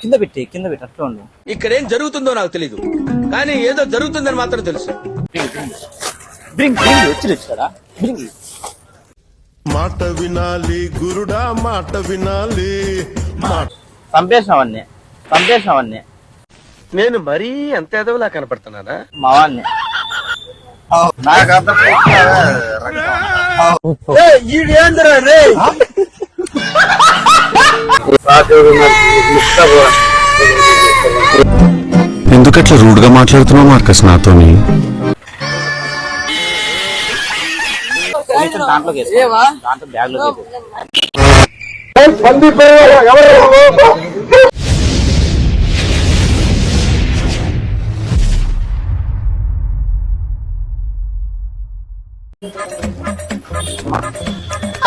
కింద పెట్టి కింద పెట్టి అట్లా ఉండు. ఇక్కడేం జరుగుతుందో నాకు తెలీదు. కానీ ఏదో జరుగుతుందని మాత్రం తెలుసు. బ్రింగ్ బ్రింగ్ వచ్చి వచ్చాడా బ్రింగ్. మాట వినాలి గురుడా మాట వినాలి. చంపేసినవన్నీ చంపేసినవన్నీ నేను మరీ అంత ఎదవలా కనపడుతున్నానా? మా వాడిని ఎందుకట్లా రూడ్గా మాట్లాడుతున్నావు మార్కస్? నాతోని? కొంచెం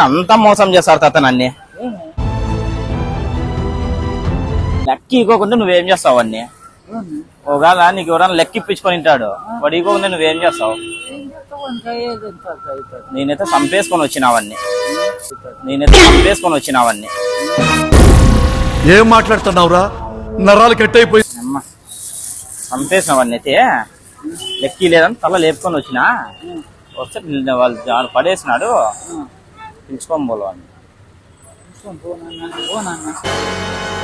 అంతా మోసం చేస్తారు తాత నన్ను. లెక్క ఇవ్వకుండా నువ్వేం చేస్తావు అన్ని? ఒకవేళ నీకు ఎవరైనా లెక్క ఇప్పించుకొని ఉంటాడు. వాడు ఇవ్వకుండా నువ్వేం చేస్తావు? నేనైతే చంపేసుకొని వచ్చినావన్నీ. నేనైతే చంపేసుకొని వచ్చినావన్నీ. ఏం మాట్లాడుతున్నావురా? నరాలు కట్ అయిపోయి అమ్మ చంపేసినవన్నీ అయితే. లెక్కి లేదని తల లేపుకొని వచ్చిన? వస్తే నిన్న వాళ్ళు పడేసినాడు. పిలుచుకొని పోలు అని ఆ,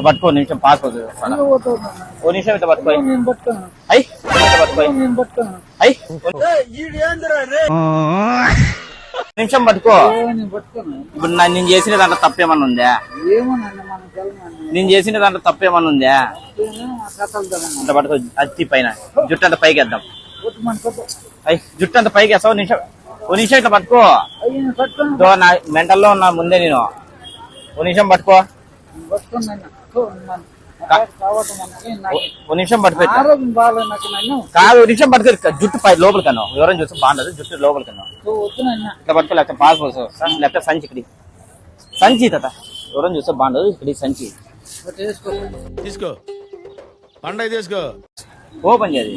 ఇట్లా పట్టుకో నిమిషం పారిపోదు ఓ నిమిషం ఇట్లా పట్టుకో. అయ్యి ఇట్లా పట్టుకో. అయ్యి నిమిషం పట్టుకో. ఇప్పుడు నా- నేను చేసిన దాంట్లో తప్పేమన్నా ఉందా? నేను చేసిన దాంట్లో తప్పేమన్నా ఉందా? అంత పట్టుకో అత్తి పైన. జుట్టు అంత పైకి వేద్దాం. అయ్యి జుట్టు అంత పైకి వేస్తావు నిమిషం. ఓ నిమిషం ఇట్లా పట్టుకో. దో నా మెంటల్లో ఉన్నా ముందే నేను. ఓ నిమిషం పట్టుకో. కా- ఓ- ఓ నిమిషం ఇట్లా. కాదు ఓ నిమిషం ఇట్లా జుట్టు పై లోపల కన్నా. ఎవరైనా చూస్తే బాగుండదు జుట్టు లోపల కన్నా. ఇట్లా పట్టుకో లేకపోతే పాస్పోర్ట్ లేకపోతే సంచి ఇక్కడి సంచి తాత. ఎవరైనా చూస్తే బాగుండదు ఇక్కడి సంచి. తీసుకో. పండగ తీసుకో. ఓపెన్ చేయాలి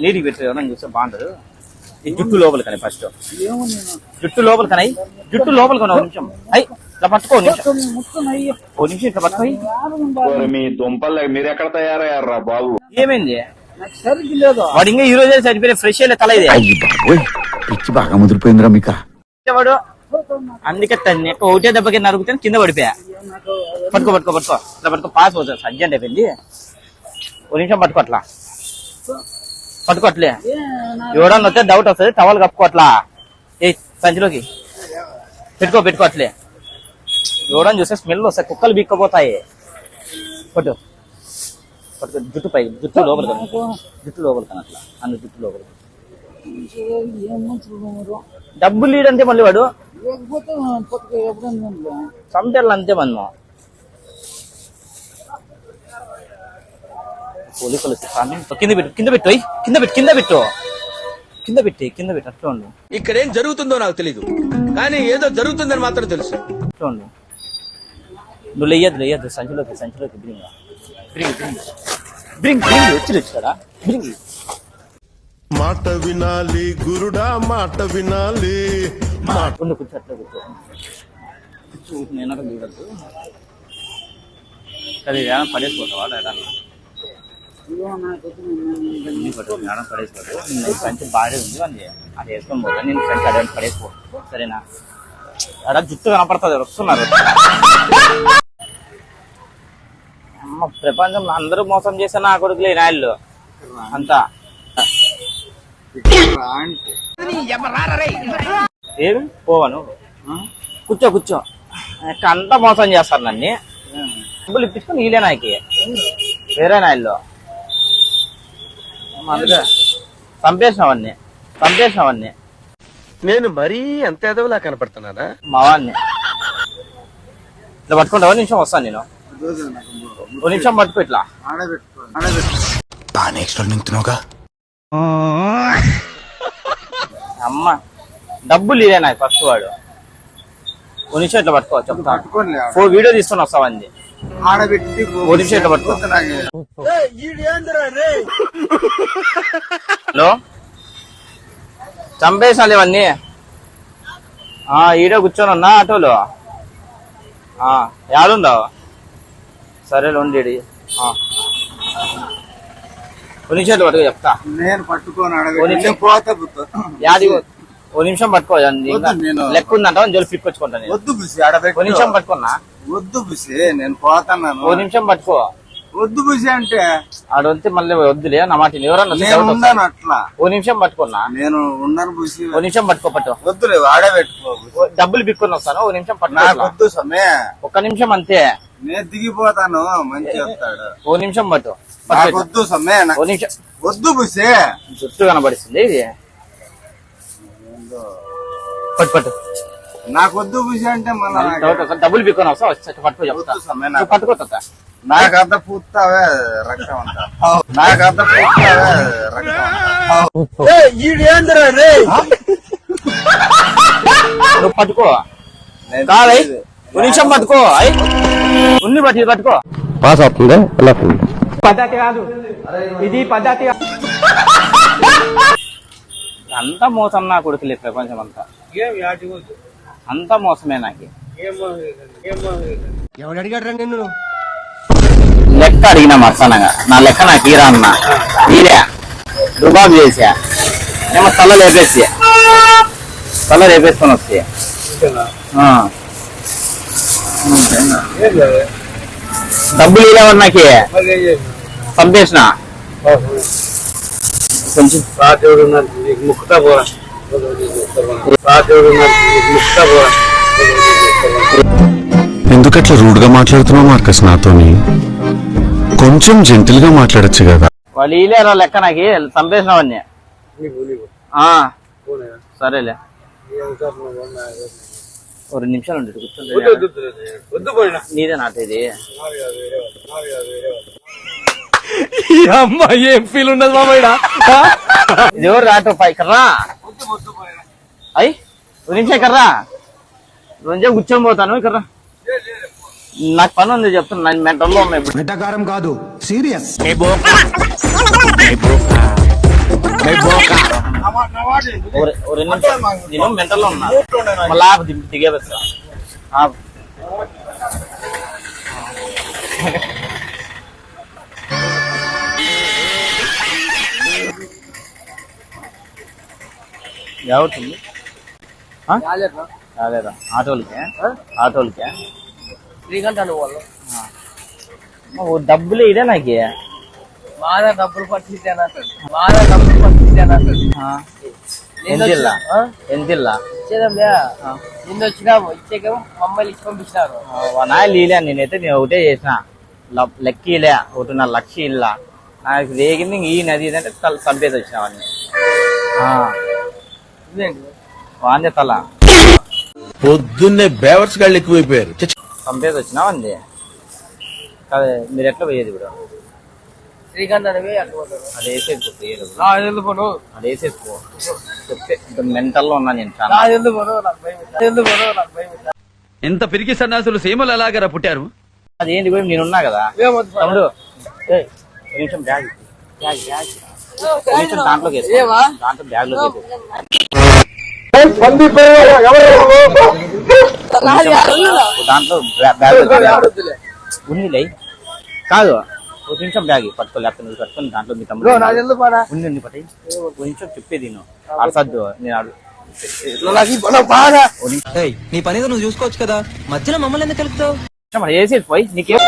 నీటికి పెట్టి ఎవరైనా చూస్తే బాగుండదు. జుట్టు లోపల కానీ ఫస్ట్ జుట్టు లోపల కనై జుట్టు లోపల కన్నా ఒక నిమిషం. అయ్యి ఇట్లా పట్టుకో నిమిషం. ఓ నిమిషం ఇట్లా. మీ దుంపలు మీరు ఎక్కడ తయారయ్యారా బాబు? ఏమైంది? వాడు ఇంకా ఈ రోజే చనిపోయిన ఫ్రెష్ అయ్యే తల ఇది. పిచ్చి బాగా ముదిరిపోయిందిరా మీకా. వాడు? అందుకే తన్ని ఒకటే దెబ్బకి కింద పడిపోయా. పట్టుకో పట్టుకో పట్టుకో. ఇట్లా పట్టుకో పాస్ పోతుంది సజ్జంట్ అయిపోయింది ఒక నిమిషం పట్టుకో అట్లా. పట్టుకో అట్లే ఎవడన్నా వస్తే డౌట్ వస్తుంది టవల్ కప్పుకో అట్లా ఏ సంచిలోకి. పెట్టుకో పెట్టుకో అట్లే ఎవడని చూస్తే స్మెల్ వస్తాయి కుక్కలు బిక్కపోతాయి. పట్టు పట్టుకో జుట్టు పై జుట్టు లోపల జుట్టు లోపల అట్లా. అన్న జుట్టు లోపల డబ్బులు లీడంతే మళ్ళీ వాడు చంపేళ్ళు అంతే మనం స్వామి కింద పెట్టు కింద పెట్టు. కింద పెట్టు కింద పెట్టు. కింద పెట్టి కింద పెట్టి అట్లా ఉండు. ఇక్కడేం జరుగుతుందో నాకు తెలీదు. కానీ ఏదో జరుగుతుందని మాత్రం తెలుసు. అట్లా ఉండు. నువ్వు లేయద్దు లేయద్దు సంచిలోకి సంచిలోకి bring bring bring bring bring వచ్చి వచ్చాడా బ్రింగ్ మాట వినాలి గురుడా మాట వినాలి. మాట కూర్చో అట్లా కూర్చో నేను చూడద్దు మేడం ఏదైనా పడేసుకోదు నేను సంచి బాడీ ఉంది అని అది వేసుకొని పోతా. నేను సంచి అడవి పడేసుకో. సరేనా? అడ జుట్టు కనపడుతుంది వస్తున్నారు. అమ్మ ప్రపంచంలో అందరూ మోసం చేసే నా కొడుకులే నాయళ్ళు అంతా. ఏమి పోవను కూర్చో కూర్చో. ఇక్కడ అంతా మోసం చేస్తారు నన్ను. డబ్బులు ఇప్పించుకొని వీలే నాకి వేరే నాయల్లో అందుకే చంపేసినవన్నీ. చంపేసినవన్నీ. నేను మరీ అంత ఎదవలా కనపడుతున్నానా? మా వాడిని ఇట్లా పట్టుకుంటావా? నిమిషం వస్తాను నేను. ఓ నిమిషం పట్టుకో ఇట్లా. బాగా నెక్స్ట్ నింటున్నావుగా అమ్మ డబ్బులు ఇదే నాకు ఫస్ట్ వాడు. ఓ నిమిషం ఇట్లా పట్టుకో చెప్తా ఓ వీడియో తీసుకొని వస్తావంది హలో? చంపేసాలి ఇవన్నీ? ఆ ఈడే కూర్చొని ఉన్నా ఆటోలో? ఆ యాడుందో? సరేలే ఉండి ఈడి. ఆ. ఒక నిమిషం పట్టుకో చెప్తా. నేను పట్టుకొని అడగ. పోతా. యాది ఓ నిమిషం పట్టుకో నేను. లెక్క ఉందంట జోలు పిక్కొచ్చుకుంటా నేను. వద్దు బుసి ఓ నిమిషం పట్టుకున్నా వద్దు బుసి నేను పోతున్నాను. ఓ నిమిషం పట్టుకో. వద్దు బుసి అంటే? ఆడ వస్తే మళ్ళీ వద్దులే నా మాట. ఎవరన్నా. అట్లా. ఓ నిమిషం పట్టుకున్నా నేను ఉన్నాను బుసి ఓ నిమిషం పట్టుకో పట్టు వద్దులే ఆడబెట్టుకో బుసి. ఓ డబ్బులు పిక్కుని వస్తాను ఓ నిమిషం పట్టుకో వద్దు సమే ఒక్క నిమిషం అంతే. నేను దిగిపోతాను మంచి చెప్తాడు ఓ నిమిషం పట్టు. వద్దు సమే నా- ఓ నిమిషం. వద్దు బుసి జుట్టు కనబడిస్తుంది ఇది. పట్టు పట్టు. నాకు వద్దు అంటే మళ్ళీ. డబ్బులు వస్తా వచ్చి పట్టుకో చెప్తా. నాకు. రక్తం అంతా. నాకు అంత. పూస్తావే రక్తం అంతా నువ్వు పట్టుకో. కాదై నిమిషం పట్టుకో అయ్ ఉంది పట్టి పట్టుకో. పాస్ అవుతుంది? పద్ధతి కాదు. ఇది పద్ధతి. అంతా మోసం నా కొడుకులే ప్రపంచం అంతా అంతా మోసమే నాకు. ఎవడు అడిగాడు నిన్ను? లెక్క అడిగినా మర్సనగా నా లెక్క నాకు ఈరా అన్న. ఈరా. రుబాబు చేసా ఏమో తల లేపేసి. తల లేపేసుకొని వస్తే ఆ. డబ్బులు ఇలేవన్నా నాకి? పంపేసిన కొంచెం ముక్కుతా పోరా. ఎందుకట్లా రూడ్గా మాట్లాడుతున్నావు మార్కస్? నాతోని కొంచెం జెంటిల్గా మాట్లాడొచ్చు కదా. వాళ్ళు ఇలేరా లెక్క నాకు చంపేసినవన్నీ. ఆ, సరేలే. ఒక రెండు నిమిషాలు ఉండి కూర్చోండి. నీదే నాట ఇది. ఈ అమ్మాయి ఏం ఫీల్ ఉన్నది మామయ్య ఇది ఎవరు రాటో పై కర్రా అయ్యి ఒక నిమిషం కర్రా రోజే కూర్చొని పోతాను కర్రా నాకు పని ఉంది చెప్తున్నా. నేను మెంటల్లో ఉన్నా ఇప్పుడు. కాదు సీరియస్. రె- నేను మెంటల్లో ఉన్నా. మళ్ళీ దిగి- ఆపు. ఎవరుంది రాలేదా? ఆటోలకే? ఆటోలకే? శ్రీకంఠ వాళ్ళు. ఓ డబ్బులు ఇదే నాకు. బాగా డబ్బులు పట్టించాను బాగా డబ్బులు పట్టించాను ఎంతిల్లా? ఎంతిల్లా? ఇచ్చేదంలే నిన్న వచ్చినాము ఇచ్చాక మమ్మల్ని ఇచ్చి పంపించినారు. నా లీలే నేనైతే నేను ఒకటే చేసిన. లక్కీలే ఒకటిన్నర లక్ష ఇల్లా. నాకు రేగింది ఈ నది అంటే తల చంపేసి వచ్చిన వాడిని. ఇదేంటి? వాందే తల పొద్దున్నే బేవర్స్ గాళ్ళు ఎక్కువైపోయారు. చ్చ, చ్చ. చంపేసి వచ్చిన వాంది కాదు మీరు ఎట్లా పోయేది ఇప్పుడు? అది అది వేసేసుకో. చెప్తే మెంటల్లో ఉన్నా నేను చాలా. నా ఎందుకు నాకు భయం నా ఎందుకు నాకు భయం ఎంత పిరికి సన్నాసులు సీమలు ఎలాగరా పుట్టారు? అదేంటి పోయి నేనున్నా కదా. ఏమొద్దు తమ్ముడు నిమిషం బ్యాగ్ బ్యాగ్ బ్యాగ్. ఒక నిమిషం దాంట్లోకి వేసుకో. ఏవా? దాంట్లో బ్యాగ్ ఉందిలే కాదు. ఒక నిమిషం బ్యాగ్ పట్టుకో లేకపోతే పట్టుకొని దాంట్లో మీ తమ్ముడు ఉంది పట్టి. ఒక నిమిషం చెప్పేది నేను అరసద్దు నేను అడు పని నీ పనేదో నువ్వు చూసుకోవచ్చు కదా. మధ్యలో మమ్మల్ని ఎందుకు కలుపుతావు? వేసేది పోయి నీకేం